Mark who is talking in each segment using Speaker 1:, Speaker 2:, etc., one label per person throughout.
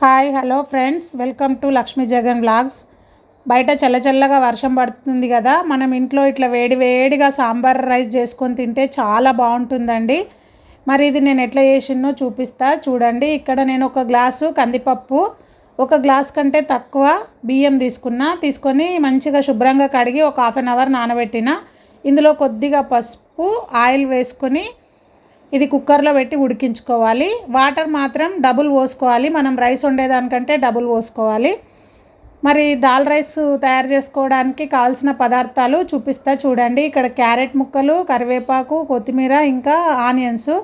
Speaker 1: Hi hello friends. Welcome to Lakshmi Jagan blogs బయట చల్లచల్లగా వర్షం పడుతుంది కదా మనం ఇంట్లో ఇట్లా వేడి వేడిగా సాంబార్ రైస్ చేసుకొని తింటే చాలా బాగుంటుందండి. మరి ఇది నేను ఎట్లా చేసినో చూపిస్తా. చూడండి ఇక్కడ నేను ఒక గ్లాసు కందిపప్పు ఒక గ్లాస్ కంటే తక్కువ బియ్యం తీసుకున్నా తీసుకొని మంచిగా శుభ్రంగా కడిగి ఒక హాఫ్ అన్ అవర్ నానబెట్టిన ఇందులో కొద్దిగా పసుపు ఆయిల్ వేసుకొని ఇది కుక్కర్లో పెట్టి ఉడికించుకోవాలి. వాటర్ మాత్రం డబుల్ పోసుకోవాలి. మనం రైస్ వండేదానికంటే డబుల్ పోసుకోవాలి. మరి దాల్ రైస్ తయారు చేసుకోవడానికి కావాల్సిన పదార్థాలు చూపిస్తా చూడండి. ఇక్కడ క్యారెట్ ముక్కలు కరివేపాకు కొత్తిమీర ఇంకా ఆనియన్స్.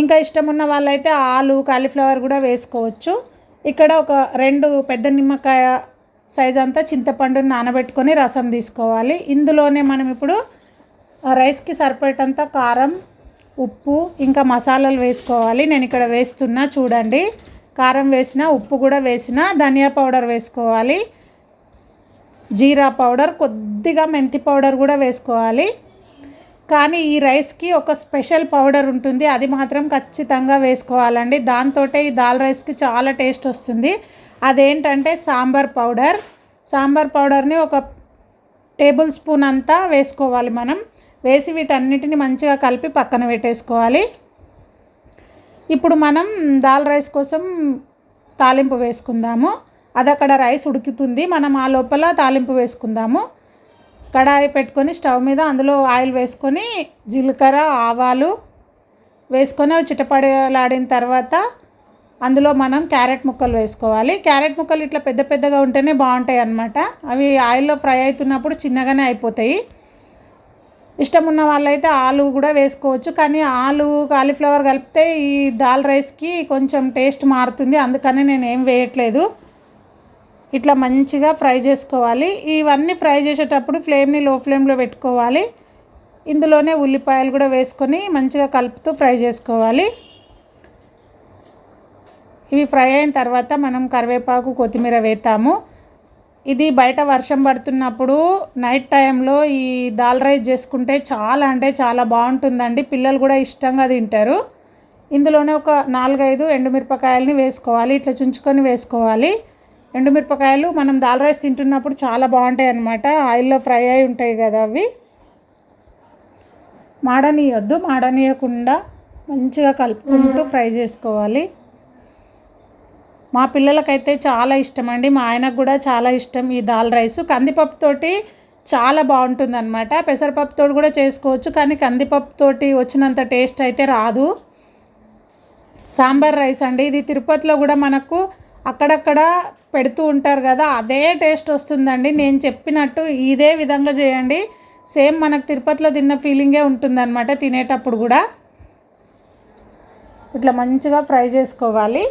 Speaker 1: ఇంకా ఇష్టం ఉన్న వాళ్ళైతే ఆలు కాలీఫ్లవర్ కూడా వేసుకోవచ్చు. ఇక్కడ ఒక రెండు పెద్ద నిమ్మకాయ సైజ్ అంతా చింతపండుని నానబెట్టుకొని రసం తీసుకోవాలి. ఇందులోనే మనం ఇప్పుడు రైస్కి సరిపడేటంత కారం ఉప్పు ఇంకా మసాలాలు వేసుకోవాలి. నేను ఇక్కడ వేస్తున్నా చూడండి. కారం వేసిన ఉప్పు కూడా వేసిన ధనియా పౌడర్ వేసుకోవాలి. జీరా పౌడర్ కొద్దిగా మెంతి పౌడర్ కూడా వేసుకోవాలి. కానీ ఈ రైస్కి ఒక స్పెషల్ పౌడర్ ఉంటుంది. అది మాత్రం ఖచ్చితంగా వేసుకోవాలండి. దాంతో ఈ దాల్ రైస్కి చాలా టేస్ట్ వస్తుంది. అదేంటంటే సాంబార్ పౌడర్. సాంబార్ పౌడర్ని ఒక టేబుల్ స్పూన్ అంతా వేసుకోవాలి మనం. వేసి వీటన్నిటిని మంచిగా కలిపి పక్కన పెట్టేసుకోవాలి. ఇప్పుడు మనం దాల్ రైస్ కోసం తాలింపు వేసుకుందాము. అది అక్కడ రైస్ ఉడుకుతుంది. మనం ఆ లోపల తాలింపు వేసుకుందాము. కడాయి పెట్టుకొని స్టవ్ మీద అందులో ఆయిల్ వేసుకొని జీలకర్ర ఆవాలు వేసుకొని అవి చిటపడలాడిన తర్వాత అందులో మనం క్యారెట్ ముక్కలు వేసుకోవాలి. క్యారెట్ ముక్కలు ఇట్లా పెద్ద పెద్దగా ఉంటేనే బాగుంటాయి అన్నమాట. అవి ఆయిల్లో ఫ్రై అవుతున్నప్పుడు చిన్నగానే అయిపోతాయి. ఇష్టం ఉన్న వాళ్ళైతే ఆలు కూడా వేసుకోవచ్చు. కానీ ఆలు కాలీఫ్లవర్ కలిపితే ఈ దాల్ రైస్కి కొంచెం టేస్ట్ మారుతుంది. అందుకని నేను ఏం వేయట్లేదు. ఇట్లా మంచిగా ఫ్రై చేసుకోవాలి. ఇవన్నీ ఫ్రై చేసేటప్పుడు ఫ్లేమ్ని లో ఫ్లేమ్లో పెట్టుకోవాలి. ఇందులోనే ఉల్లిపాయలు కూడా వేసుకొని మంచిగా కలుపుతూ ఫ్రై చేసుకోవాలి. ఇవి ఫ్రై అయిన తర్వాత మనం కరివేపాకు కొత్తిమీర వేస్తాము ఇది బయట వర్షం పడుతున్నప్పుడు నైట్ టైంలో ఈ దాల్ రైస్ చేసుకుంటే చాలా అంటే చాలా బాగుంటుందండి. పిల్లలు కూడా ఇష్టంగా తింటారు. ఇందులోనే ఒక నాలుగైదు ఎండుమిరపకాయలని వేసుకోవాలి. ఇట్లా చుంచుకొని వేసుకోవాలి. ఎండుమిరపకాయలు మనం దాల్ రైస్ తింటున్నప్పుడు చాలా బాగుంటాయి అన్నమాట. ఆయిల్లో ఫ్రై అయి ఉంటాయి కదా అవి. మాడనీయొద్దు. మాడనీయకుండా మంచిగా కలుపుకుంటూ ఫ్రై చేసుకోవాలి. మా పిల్లలకైతే చాలా ఇష్టం అండి మా ఆయనకు కూడా చాలా ఇష్టం ఈ దాల్ రైస్. కందిపప్పుతోటి చాలా బాగుంటుంది అనమాట పెసరపప్పుతో కూడా చేసుకోవచ్చు కానీ కందిపప్పుతోటి వచ్చినంత టేస్ట్ అయితే రాదు. సాంబార్ రైస్ అండి. ఇది తిరుపతిలో కూడా మనకు అక్కడక్కడ పెడుతూ ఉంటారు కదా అదే టేస్ట్ వస్తుందండి. నేను చెప్పినట్టు ఇదే విధంగా చేయండి. సేమ్ మనకు తిరుపతిలో తిన్న ఫీలింగే ఉంటుందన్నమాట తినేటప్పుడు కూడా. ఇట్లా మంచిగా ఫ్రై చేసుకోవాలి.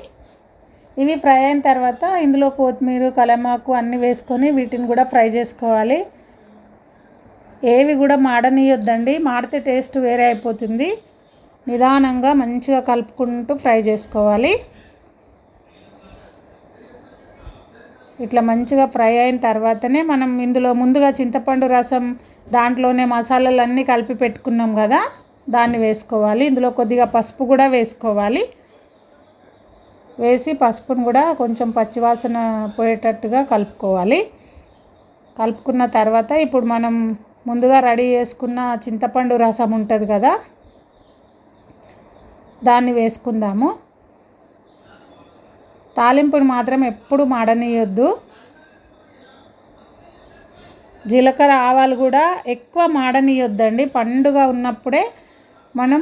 Speaker 1: ఇవి ఫ్రై అయిన తర్వాత ఇందులో కొత్తిమీర కలమాకు అన్నీ వేసుకొని వీటిని కూడా ఫ్రై చేసుకోవాలి. ఏవి కూడా మాడనీయొద్దండి. మాడితే టేస్ట్ వేరే అయిపోతుంది. నిదానంగా మంచిగా కలుపుకుంటూ ఫ్రై చేసుకోవాలి. ఇట్లా మంచిగా ఫ్రై అయిన తర్వాతనే మనం ఇందులో ముందుగా చింతపండు రసం దాంట్లోనే మసాలాలన్నీ కలిపి పెట్టుకున్నాం కదా దాన్ని వేసుకోవాలి. ఇందులో కొద్దిగా పసుపు కూడా వేసుకోవాలి. వేసి పసుపును కూడా కొంచెం పచ్చివాసన పోయేటట్టుగా కలుపుకోవాలి. కలుపుకున్న తర్వాత ఇప్పుడు మనం ముందుగా రెడీ చేసుకున్న చింతపండు రసం ఉంటుంది కదా దాన్ని వేసుకుందాము. తాలింపుని మాత్రం ఎప్పుడు మాడనీయొద్దు. జీలకర్ర ఆవాలు కూడా ఎక్కువ మాడనీయొద్దండి. పండుగ ఉన్నప్పుడే మనం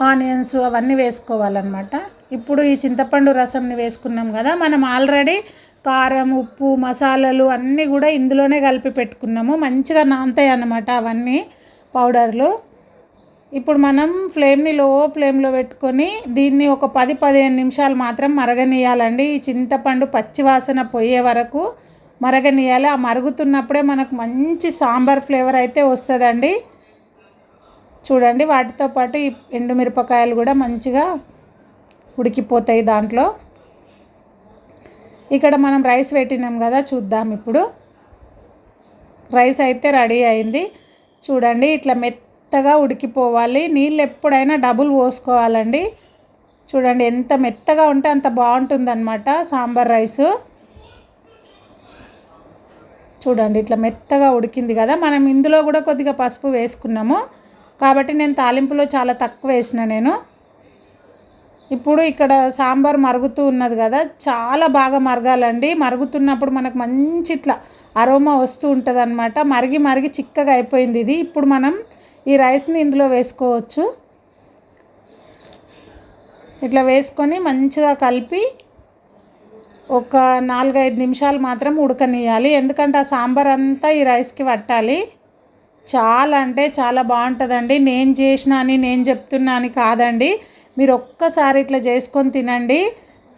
Speaker 1: ఆనియన్స్ అవన్నీ వేసుకోవాలన్నమాట. ఇప్పుడు ఈ చింతపండు రసంని వేసుకున్నాం కదా మనం ఆల్రెడీ కారం ఉప్పు మసాలాలు అన్నీ కూడా ఇందులోనే కలిపి పెట్టుకున్నాము. మంచిగా నానతాయి అన్నమాట అవన్నీ పౌడర్లు. ఇప్పుడు మనం ఫ్లేమ్ని లో ఫ్లేమ్లో పెట్టుకొని దీన్ని ఒక పది పదిహేను నిమిషాలు మాత్రం మరగనీయాలండి ఈ చింతపండు పచ్చివాసన పోయే వరకు మరగనీయాలి ఆ మరుగుతున్నప్పుడే మనకు మంచి సాంబార్ ఫ్లేవర్ అయితే వస్తుందండి. చూడండి వాటితో పాటు ఈ ఎండుమిరపకాయలు కూడా మంచిగా ఉడికిపోతాయి దాంట్లో. ఇక్కడ మనం రైస్ పెట్టినాం కదా చూద్దాం ఇప్పుడు. రైస్ అయితే రెడీ అయింది. చూడండి ఇట్లా మెత్తగా ఉడికిపోవాలి. నీళ్ళు ఎప్పుడైనా డబుల్ పోసుకోవాలండి. చూడండి ఎంత మెత్తగా ఉంటే అంత బాగుంటుందన్నమాట సాంబార్ రైసు. చూడండి ఇట్లా మెత్తగా ఉడికింది కదా. మనం ఇందులో కూడా కొద్దిగా పసుపు వేసుకున్నాము. కాబట్టి నేను తాలింపులో చాలా తక్కువ వేసిన నేను. ఇప్పుడు ఇక్కడ సాంబార్ మరుగుతూ ఉన్నది కదా చాలా బాగా మరగాలండి. మరుగుతున్నప్పుడు మనకు మంచి ఇట్లా అరోమా వస్తూ ఉంటుంది అనమాట మరిగి మరిగి చిక్కగా అయిపోయింది ఇది. ఇప్పుడు మనం ఈ రైస్ని ఇందులో వేసుకోవచ్చు. ఇట్లా వేసుకొని మంచిగా కలిపి ఒక నాలుగైదు నిమిషాలు మాత్రం ఉడకనియాలి ఎందుకంటే ఆ సాంబార్ అంతా ఈ రైస్కి పట్టాలి. చాలా అంటే చాలా బాగుంటుందండి. నేను చేసిన అని నేను చెప్తున్నా అని కాదండి. మీరు ఒక్కసారి ఇట్లా చేసుకొని తినండి.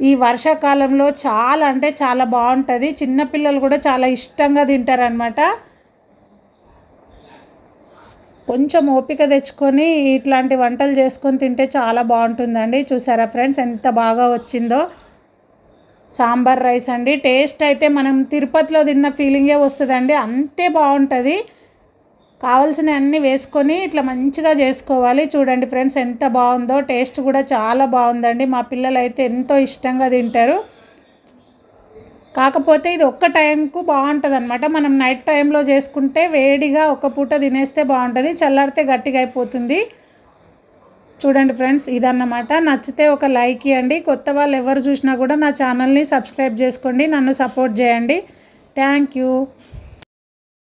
Speaker 1: ఈ వర్షాకాలంలో చాలా అంటే చాలా బాగుంటుంది. చిన్నపిల్లలు కూడా చాలా ఇష్టంగా తింటారనమాట కొంచెం ఓపిక తెచ్చుకొని ఇట్లాంటి వంటలు చేసుకొని తింటే చాలా బాగుంటుందండి. చూసారా ఫ్రెండ్స్ ఎంత బాగా వచ్చిందో. సాంబార్ రైస్ అండి. టేస్ట్ అయితే మనం తిరుపతిలో తిన్న ఫీలింగే వస్తుందండి. అంతే బాగుంటుంది. కావలసిన అన్నీ వేసుకొని ఇట్లా మంచిగా చేసుకోవాలి. చూడండి ఫ్రెండ్స్ ఎంత బాగుందో టేస్ట్ కూడా చాలా బాగుందండి. మా పిల్లలు అయితే ఎంతో ఇష్టంగా తింటారు. కాకపోతే ఇది ఒక్క టైంకు బాగుంటుంది అనమాట మనం నైట్ టైంలో చేసుకుంటే వేడిగా ఒక పూట తినేస్తే బాగుంటుంది. చల్లారితే గట్టిగా అయిపోతుంది. చూడండి ఫ్రెండ్స్ ఇదన్నమాట. నచ్చితే ఒక లైక్ ఇవ్వండి. కొత్త వాళ్ళు ఎవరు చూసినా కూడా నా ఛానల్ని సబ్స్క్రైబ్ చేసుకోండి. నన్ను సపోర్ట్ చేయండి. Thank you.